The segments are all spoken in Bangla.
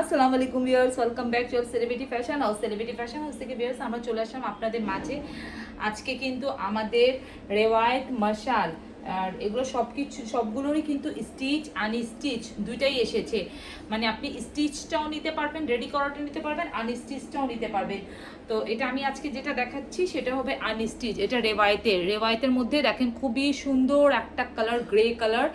আসসালামু আলাইকুম viewers, welcome back to Celebrity Fashion. House Celebrity Fashion House থেকে ভিউয়ার্স, আমরা চলে আসলাম আপনাদের মাঝে। আজকে কিন্তু আমাদের রেওয়ায়ত, মশাল, আর এগুলো সব কিছু সবগুলোরই কিন্তু স্টিচ আনস্টিচ দুইটাই এসেছে। মানে আপনি স্টিচটাও নিতে পারবেন, রেডি করাটা নিতে পারবেন আনস্টিচটাও নিতে পারবেন। তো এটা আমি আজকে যেটা দেখাচ্ছি, সেটা হবে আনস্টিচ এটা রেওয়ায়তের। রেওয়ায়তের মধ্যে দেখেন খুবই সুন্দর একটা কালার গ্রে কালার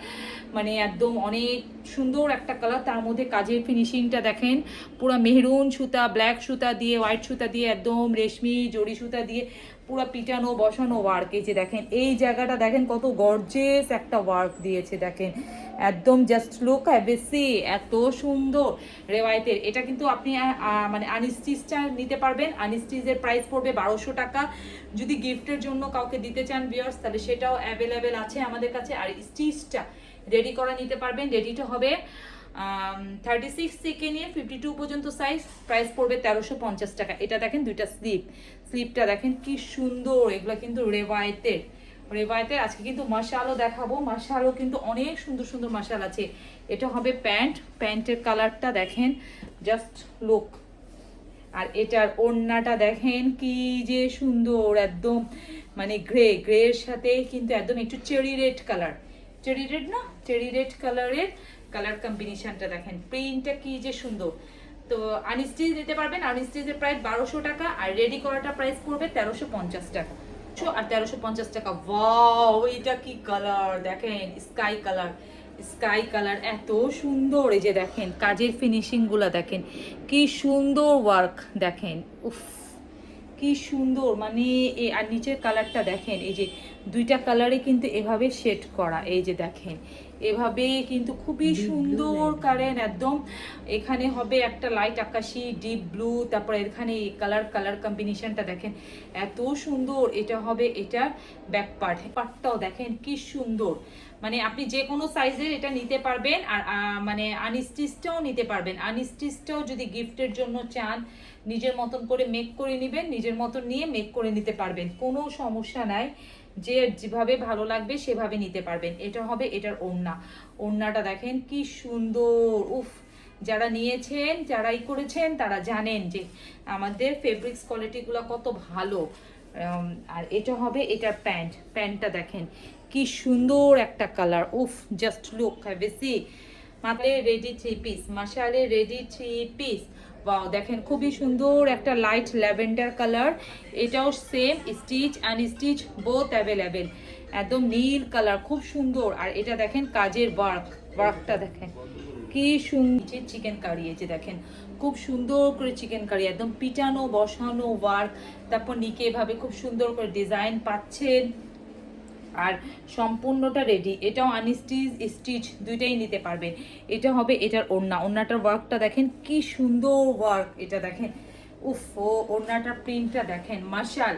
মানে একদম অনেক সুন্দর একটা কালার তার মধ্যে কাজের ফিনিশিংটা দেখেন। পুরো মেহরুন সুতা ব্ল্যাক সুতা দিয়ে হোয়াইট সুতা দিয়ে, একদম রেশমি জড়ি সুতা দিয়ে পুরো পিটানো, বসানো ওয়ার্ক এই দেখেন, এই জায়গাটা দেখেন কত গর্জেস একটা ওয়ার্ক দিয়েছে দেখেন। একদম জাস্ট লুক বেশি এত সুন্দর। রেওয়ায়তের, এটা কিন্তু আপনি মানে আনস্টিচটা নিতে পারবেন আনস্টিচের প্রাইস পড়বে বারোশো টাকা। যদি গিফটের জন্য কাউকে দিতে চান বিয়ার্স তাহলে সেটাও অ্যাভেলেবেল আছে আমাদের কাছে। আর স্টিচটা রেডি করা নিতে পারবেন। রেডিটা হবে থার্টি সিক্স থেকে নিয়ে ফিফটি টু পর্যন্ত সাইজ প্রাইস পড়বে তেরোশো পঞ্চাশ টাকা। এটা দেখেন দুইটা স্লিপ স্লিপটা দেখেন কি সুন্দর, এগুলো কিন্তু রেওয়ায়তের। রেওয়ায়তের, আজকে কিন্তু মশালও দেখাবো। মশালও কিন্তু অনেক সুন্দর সুন্দর মশাল আছে। এটা হবে প্যান্ট। প্যান্টের কালারটা দেখেন জাস্ট লুক আর এটার ওড়নাটা দেখেন কি যে সুন্দর, একদম মানে গ্রে গ্রের সাথে কিন্তু একদম একটু cherry red colour cherry red না? চেরি রেড কালারের কালার কম্বিনেশনটা দেখেন। প্রিন্টটা কি যে সুন্দর। তো আনস্টিচ দিতে পারবেন। আনস্টিচের প্রাইস বারোশো টাকা আর রেডি করাটা প্রাইস পড়বে তেরোশো পঞ্চাশ টাকা। আর তেরোশো পঞ্চাশ টাকা। ওয়াও এটা কি কালার? দেখেন, স্কাই কালার। স্কাই কালার এত সুন্দর। এই যে দেখেন, কাজের ফিনিশিংগুলা দেখেন। কি সুন্দর ওয়ার্ক দেখেন। উফ। কি সুন্দর মানে এ আর নিচের কালারটা দেখেন এই যে দুইটা কালারে কিন্তু এভাবে শেড করা এই যে দেখেন এভাবে কিন্তু খুবই সুন্দর কারেন একদম এখানে হবে একটা লাইট আকাশি ডিপ ব্লু তারপরে এখানে কালার কালার কম্বিনেশনটা দেখেন এত সুন্দর এটা হবে এটার ব্যাক পার্ট পার্টটাও দেখেন কি সুন্দর। মানে আপনি যে কোনো সাইজের এটা নিতে পারবেন আর মানে আনস্টিচটাও নিতে পারবেন। আনস্টিচটাও যদি গিফটের জন্য চান, নিজের মতন করে মেক করে নেবেন, নিজের মতন নিয়ে মেক করে নিতে পারবেন। কোনো সমস্যা নাই, যে যেভাবে ভালো লাগবে সেভাবে নিতে পারবেন। এটা হবে এটার ওড়না। ওড়নাটা দেখেন কি সুন্দর, উফ! যারা নিয়েছেন, যারাই করেছেন, তারা জানেন যে আমাদের ফেব্রিক্স কোয়ালিটিগুলো কত ভালো। আর এটা হবে এটার প্যান্ট। প্যান্টটা দেখেন, কি সুন্দর একটা কালার। উফ জাস্ট লুক বেশি মাত্রে রেডি থ্রি পিস মাসালে রেডি থ্রি পিস ওয়াও দেখেন, খুবই সুন্দর একটা লাইট ল্যাভেন্ডার কালার এটাও same stitch unstitch both available একদম নীল কালার খুব সুন্দর। আর এটা দেখেন, কাজের ওয়ার্ক ওয়ার্কটা দেখেন। কি সুন্দর চিকেন কারি এই যে দেখেন, খুব সুন্দর করে চিকেন কারি একদম পিটানো, বসানো ওয়ার্ক তারপর নিকে এভাবে খুব সুন্দর করে ডিজাইন পাচ্ছেন। আর সম্পূর্ণটা রেডি এটাও আনস্টিচ স্টিচ দুইটাই নিতে পারবেন। এটা হবে এটার ওড়না, ওড়নাটার ওয়ার্কটা দেখেন, কি সুন্দর ওয়ার্ক এটা দেখেন। উফ, ও ওড়নাটার প্রিন্টটা দেখেন, মাশাল,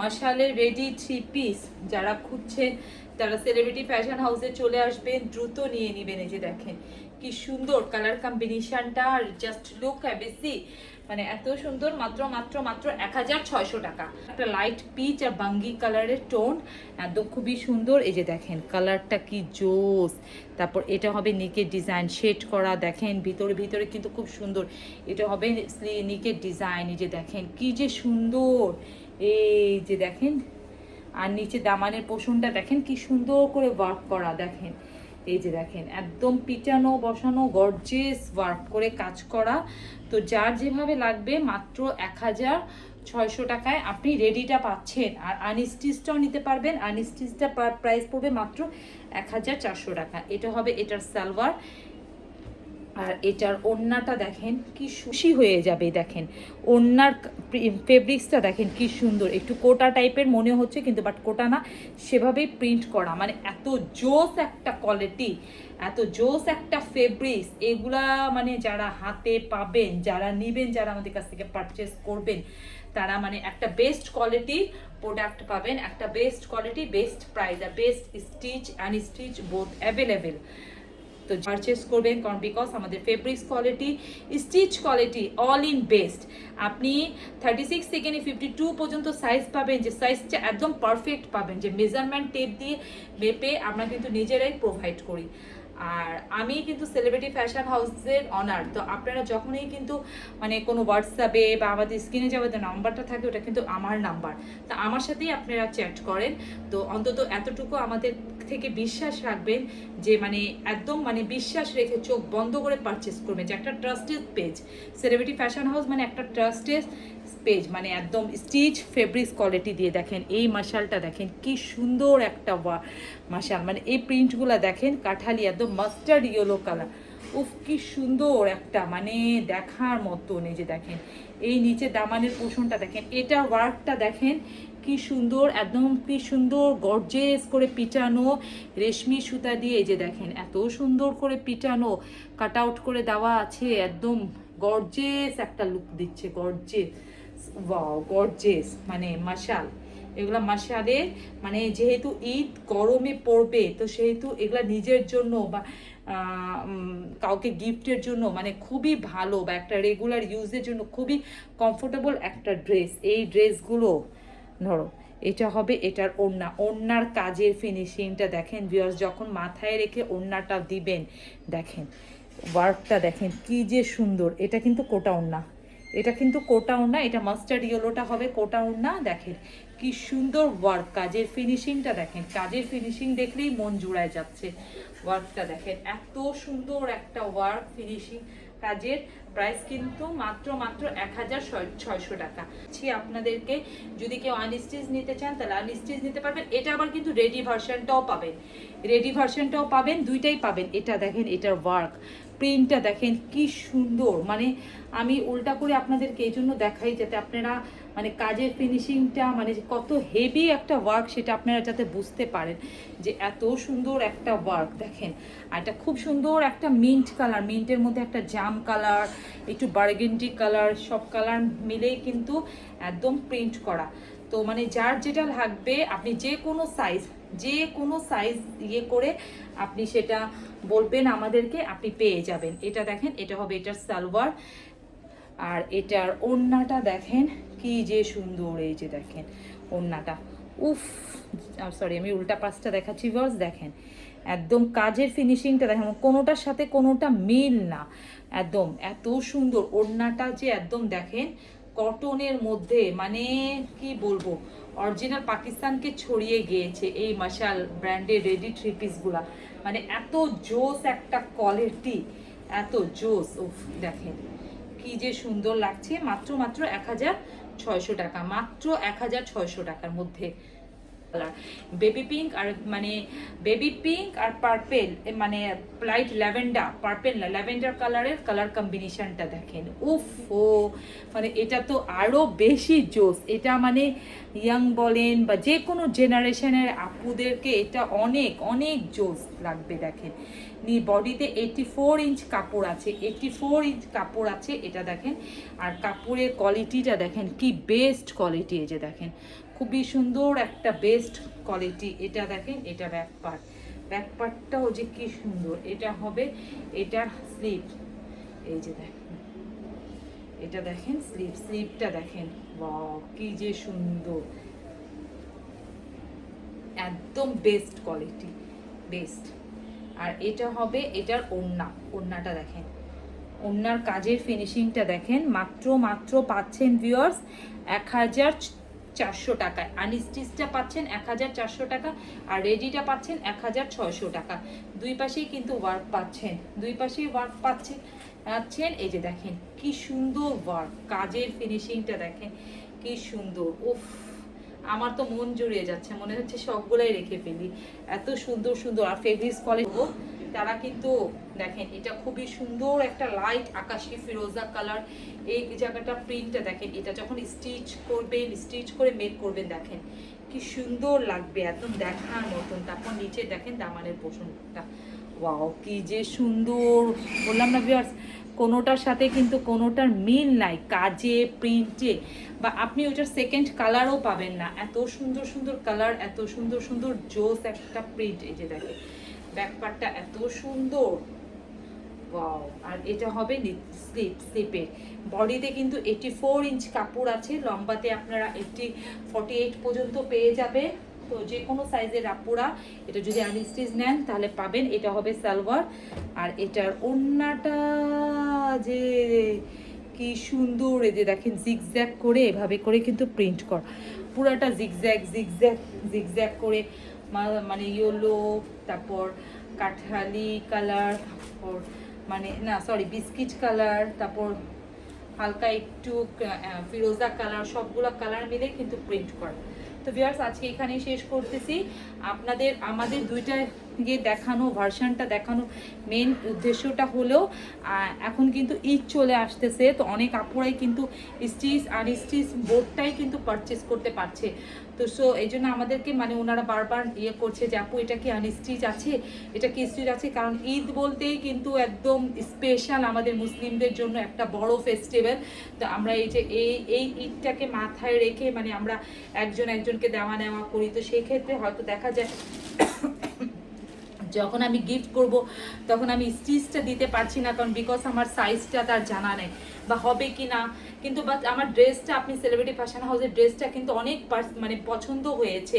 মাশালের রেডি থ্রি পিস যারা খুঁজছেন, তারা সেলিব্রিটি ফ্যাশন হাউসে চলে আসবেন, দ্রুত নিয়ে নেবেন এই যে দেখেন। কি সুন্দর কালার কম্বিনেশনটা আর জাস্ট লুক বেশি মানে এত সুন্দর, মাত্র মাত্র মাত্র এক হাজার ছয়শো টাকা। একটা লাইট পিচ আর বাঙ্গি কালারের টোন একদম খুবই সুন্দর। এই যে দেখেন কালারটা কি জোস। তারপর এটা হবে নিকের ডিজাইন শেড করা, দেখেন, ভিতরে ভিতরে কিন্তু খুব সুন্দর। এটা হবে নিকের ডিজাইন এই যে দেখেন, কি যে সুন্দর। এই যে দেখেন, আর নিচে দামানের পোষণটা দেখেন, কি সুন্দর করে ওয়ার্ক করা, দেখেন। এই যে দেখেন, একদম পিটানো, বসানো গর্জেস ওয়ার্ক করে কাজ করা। তো যার যেভাবে লাগবে, মাত্র এক হাজার ছয়শো টাকায় আপনি রেডিটা পাচ্ছেন। আর আনস্টিচটাও নিতে পারবেন। আনস্টিচটা প্রাইস পড়বে মাত্র এক হাজার চারশো টাকা। এটা হবে এটার সালোয়ার আর এটার ওড়নাটা দেখেন, কি সুশি হয়ে যাবে দেখেন। ওড়নার ফেব্রিক্সটা দেখেন, কি সুন্দর। একটু কোটা টাইপের মনে হচ্ছে কিন্তু বাট কোটা না, সেভাবেই প্রিন্ট করা। মানে এত জোস একটা কোয়ালিটি এত জোস একটা ফেব্রিক্স, এগুলা মানে যারা হাতে পাবেন, যারা নেবেন, যারা আমাদের কাছ থেকে পারচেস করবেন, তারা মানে একটা বেস্ট কোয়ালিটির প্রোডাক্ট পাবেন, একটা best quality best price R best stitch and stitch both available তো পারচেস করবেন কারণ বিকজ আমাদের fabrics quality stitch quality all in best আপনি থার্টি সিক্স থেকে ফিফটি টু পর্যন্ত সাইজ পাবেন, যে সাইজটা একদম পারফেক্ট পাবেন, যে মেজারমেন্ট টেপ দিয়ে মেপে আমরা কিন্তু নিজেরাই প্রোভাইড করি। আর আমি কিন্তু সেলিব্রিটি ফ্যাশন হাউসের অনার তো আপনারা যখনই কিন্তু মানে কোনো হোয়াটসঅ্যাপে বা আমাদের স্ক্রিনে যে নাম্বারটা থাকে, ওটা কিন্তু আমার নাম্বার তা আমার সাথেই আপনারা চ্যাট করেন। তো অন্তত এতটুকু আমাদের থেকে বিশ্বাস রাখবেন যে মানে একদম মানে বিশ্বাস রেখে চোখ বন্ধ করে পারচেস করবেন যে একটা trusted page Celebrity Fashion House মানে একটা ট্রাস্টেড পেজ মানে একদম স্টিচ ফেব্রিক্স কোয়ালিটি দিয়ে দেখেন। এই মাসালটা দেখেন, কি সুন্দর একটা মাসাল মানে এই প্রিন্টগুলো দেখেন, কাঠালি, একদম মাস্টার্ড ইয়েলো কালার উফ, কি সুন্দর একটা মানে দেখার মতন এই যে দেখেন। এই নিচে দামানের পোষণটা দেখেন, এটা ওয়ার্কটা দেখেন, কি সুন্দর, একদম কি সুন্দর গর্জেস করে পিটানো রেশমি সুতা দিয়ে এই যে দেখেন, এত সুন্দর করে পিটানো কাট আউট করে দেওয়া আছে, একদম গর্জেস একটা লুক দিচ্ছে গর্জেস ওয়াও গর্জেস মানে মাশাল। এগুলা মাসালে মানে যেহেতু ঈদ গরমে পড়বে, তো সেহেতু এগুলা নিজের জন্য বা কাউকে গিফটের জন্য মানে খুবই ভালো বা একটা রেগুলার ইউজের জন্য খুবই কমফোর্টেবল একটা ড্রেস এই ড্রেসগুলো ধরো, এটা হবে এটার ওড়না। ওড়নার কাজের ফিনিশিংটা দেখেন ভিউয়ার্স যখন মাথায় রেখে ওড়নাটা দিবেন, দেখেন ওয়ার্কটা দেখেন কি যে সুন্দর। এটা কিন্তু কোটা ওড়না। এটা কিন্তু কোটা ওড়না, এটা মাস্টার্ড ইয়েলোটা হবে কোটা ওড়না, দেখেন। কি সুন্দর ওয়ার্ক কাজের ফিনিশিংটা দেখেন। কাজের ফিনিশিং দেখলেই মন জুড়ায় যাচ্ছে। ওয়ার্কটা দেখেন, এত সুন্দর একটা ওয়ার্ক ফিনিশিং কাজের প্রাইস কিন্তু মাত্র মাত্র এক হাজার ছয়শো টাকা। ছি, আপনাদেরকে যদি কেউ আনস্টিচ নিতে চান, তাহলে আনস্টিচ নিতে পারবেন। এটা আবার কিন্তু রেডি ভার্সনটাও পাবেন। রেডি ভার্সনটাও পাবেন, দুইটাই পাবেন। এটা দেখেন এটার ওয়ার্ক প্রিন্টটা দেখেন, কি সুন্দর। মানে আমি উল্টা করে আপনাদেরকে এই জন্য দেখাই যাতে আপনারা মানে কাজের ফিনিশিংটা মানে কত হেভি একটা ওয়ার্ক সেটা আপনারা যাতে বুঝতে পারেন যে এত সুন্দর একটা ওয়ার্ক দেখেন, আর এটা খুব সুন্দর একটা মিন্ট কালার মিন্টের মধ্যে একটা জাম কালার একটু বার্গেন্ডি কালার সব কালার মিলেই কিন্তু একদম প্রিন্ট করা। তো মানে যার যেটা লাগবে, আপনি যে কোনো সাইজ যে কোনো সাইজ ইয়ে করে আপনি সেটা বলবেন আমাদেরকে, আপনি পেয়ে যাবেন। এটা দেখেন, এটা হবে এটার সালোয়ার। আর এটার ওড়নাটা দেখেন, কি যে সুন্দর এই যে দেখেন ওড়নাটা উফ সরি আমি উল্টা পাশটা দেখাচ্ছি বস দেখেন। একদম কাজের ফিনিশিংটা দেখেন কোনোটার সাথে কোনোটা মিল না। একদম, এত সুন্দর ওড়নাটা যে একদম দেখেন কটনের মধ্যে মানে কি বলব অরিজিনাল পাকিস্তানকে ছড়িয়ে গিয়েছে এই মাসাল ব্র্যান্ডের রেডি থ্রি পিসগুলা মানে এত জোস একটা কোয়ালিটি এত জোস ও দেখেন, কি যে সুন্দর লাগছে। মাত্র মাত্র এক হাজার ছয়শো টাকা, মাত্র এক হাজার ছয়শো টাকার মধ্যে। কালার বেবি পিঙ্ক আর মানে বেবি পিঙ্ক আর পার্পেল মানে লাইট ল্যাভেন্ডার পার্পেল না ল্যাভেন্ডার কালারের কালার কম্বিনেশনটা দেখেন। উফ ও মানে এটা তো আরও বেশি জোস এটা মানে ইয়াং বলেন বা যে কোনো জেনারেশনের আপুদেরকে এটা অনেক অনেক জোস লাগবে দেখেন। নি বডিতে এইটি ফোর ইঞ্চ কাপড় আছে এইটি ফোর ইঞ্চ কাপড় আছে, এটা দেখেন। আর কাপড়ের কোয়ালিটিটা দেখেন, কি বেস্ট কোয়ালিটি এই যে দেখেন। খুবই সুন্দর একটা বেস্ট কোয়ালিটি এটা দেখেন, এটা ব্যাক পার্ট ব্যাক পার্টটাও যে কি সুন্দর। এটা হবে এটার স্লিপ এই যে দেখেন। এটা দেখেন স্লিপ স্লিপটা দেখেন। কি যে সুন্দর। একদম বেস্ট কোয়ালিটি বেস্ট আর এটা হবে এটার ওড়না। ওড়নাটা দেখেন। ওড়নার কাজের ফিনিশিংটা দেখেন। মাত্র মাত্র পাচ্ছেন ভিউয়ার্স এক হাজার চারশো টাকায়। আনস্টিচটা পাচ্ছেন এক হাজার চারশো টাকা আর রেডিটা পাচ্ছেন এক হাজার ছয়শো টাকা। দুই পাশেই কিন্তু ওয়ার্ক পাচ্ছেন। দুই পাশেই ওয়ার্ক পাচ্ছেন পাচ্ছেন। এই যে দেখেন, কি সুন্দর ওয়ার্ক। কাজের ফিনিশিংটা দেখেন, কি সুন্দর। উফ, আমার তো মন জুড়িয়ে যাচ্ছে। মনে হচ্ছে সবগুলাই রেখে ফেলি। এত সুন্দর সুন্দর। আর ফেব্রিক্স কোয়ালিটি তারা কিন্তু দেখেন, এটা খুবই সুন্দর একটা লাইট আকাশি ফিরোজা কালার এই জায়গাটা প্রিন্টটা দেখেন, এটা যখন স্টিচ করবেন স্টিচ করে মেক করবেন দেখেন, কি সুন্দর লাগবে, একদম দেখার মতন। তারপর নিচে দেখেন দামানের পোষণটা ওয়াও কি যে সুন্দর! বললাম না ভিউয়ার্স কোনোটার সাথে কিন্তু কোনোটার মিল নাই, কাজে প্রিন্টে বা আপনি ওটার সেকেন্ড কালারও পাবেন না। এত সুন্দর সুন্দর কালার এত সুন্দর সুন্দর জোস একটা প্রিন্ট এই যে দেখেন। ব্যাকপারটা এত সুন্দর। আর এটা হবে স্লিপ স্লিপের বডিতে কিন্তু এইটি ফোর ইঞ্চ কাপড় আছে, লম্বাতে আপনারা এইটি ফর্টি এইট পর্যন্ত পেয়ে যাবে। তো যে কোনো সাইজের আপুরা, এটা যদি আনস্টিচ নেন, তাহলে পাবেন। এটা হবে সালোয়ার। আর এটার ওন্নাটা যে কি সুন্দর, এই যে দেখেন জিগজ্যাগ করে এভাবে করে কিন্তু প্রিন্ট কর। পুরাটা জিগজ্যাগ জিগজ্যাগ জিগজ্যাগ করে মানে ইয়েলো তারপর কাঠালি কালার তারপর মানে না সরি বিস্কিট কালার তারপর হালকা একটু ফিরোজা কালার সবগুলো কালার মিলে কিন্তু প্রিন্ট করা। তো ভিউয়ার্স আজকে এখানেই শেষ করতেছি। আপনাদের, আমাদের দুইটা গিয়ে দেখানো ভার্সানটা দেখানো মেন উদ্দেশ্যটা হলেও এখন কিন্তু ঈদ চলে আসতেছে, তো অনেক আপুরাই কিন্তু স্টিচ আর স্টিচ বোর্ডটাই কিন্তু পারচেস করতে পারছে। তো সো এই জন্য আমাদেরকে মানে ওনারা বারবার ইয়ে করছে যে, আপু, এটা কি আনস্টিচ আছে? এটা কি স্টিচ আছে? কারণ ঈদ বলতেই কিন্তু একদম স্পেশাল আমাদের মুসলিমদের জন্য একটা বড় ফেস্টিভ্যাল তো আমরা এই যে, এই এই ঈদটাকে মাথায় রেখে মানে আমরা একজন একজনকে দেওয়া নেওয়া করি। তো সেই ক্ষেত্রে হয়তো দেখা যায় যখন আমি গিফট করব, তখন আমি স্টিচটা দিতে পারছি না কারণ বিকজ আমার সাইজটা তার জানা নেই। বা হবে কি না? কিন্তু বাট আমার ড্রেসটা আপনি সেলিব্রিটি ফ্যাশন হাউসের ড্রেসটা কিন্তু অনেক মানে পছন্দ হয়েছে।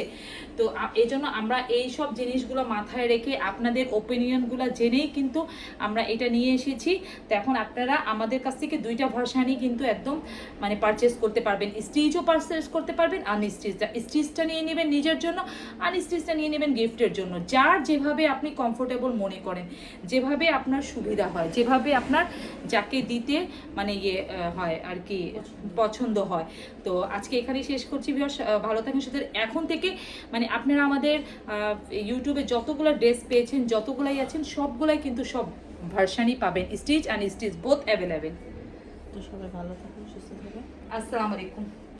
তো এই জন্য আমরা এই সব জিনিসগুলো মাথায় রেখে আপনাদের ওপিনিয়নগুলো জেনেই কিন্তু আমরা এটা নিয়ে এসেছি। তো এখন আপনারা আমাদের কাছ থেকে দুইটা ভার্সানই কিন্তু একদম মানে পারচেস করতে পারবেন। স্টিচও পারচেস করতে পারবেন আনস্টিচটা স্টিচটা নিয়ে নেবেন নিজের জন্য আনস্টিচটা নিয়ে নেবেন গিফটের জন্য। যার যেভাবে আপনি কমফোর্টেবল মনে করেন, যেভাবে আপনার সুবিধা হয়, যেভাবে আপনার যাকে দিতে মানে ইয়ে হয় আর কি। পছন্দ হয়। তো আজকে এখানেই শেষ করছি বিয়স ভালো থাকেন সুতরাং এখন থেকে মানে আপনারা আমাদের ইউটিউবে যতগুলো ড্রেস পেয়েছেন যতগুলাই আছেন সবগুলাই কিন্তু সব ভার্সানই পাবেন। Stitch and stitch both available তো সবাই ভালো থাকুন সুস্থ থাকুন। আসসালামু আলাইকুম।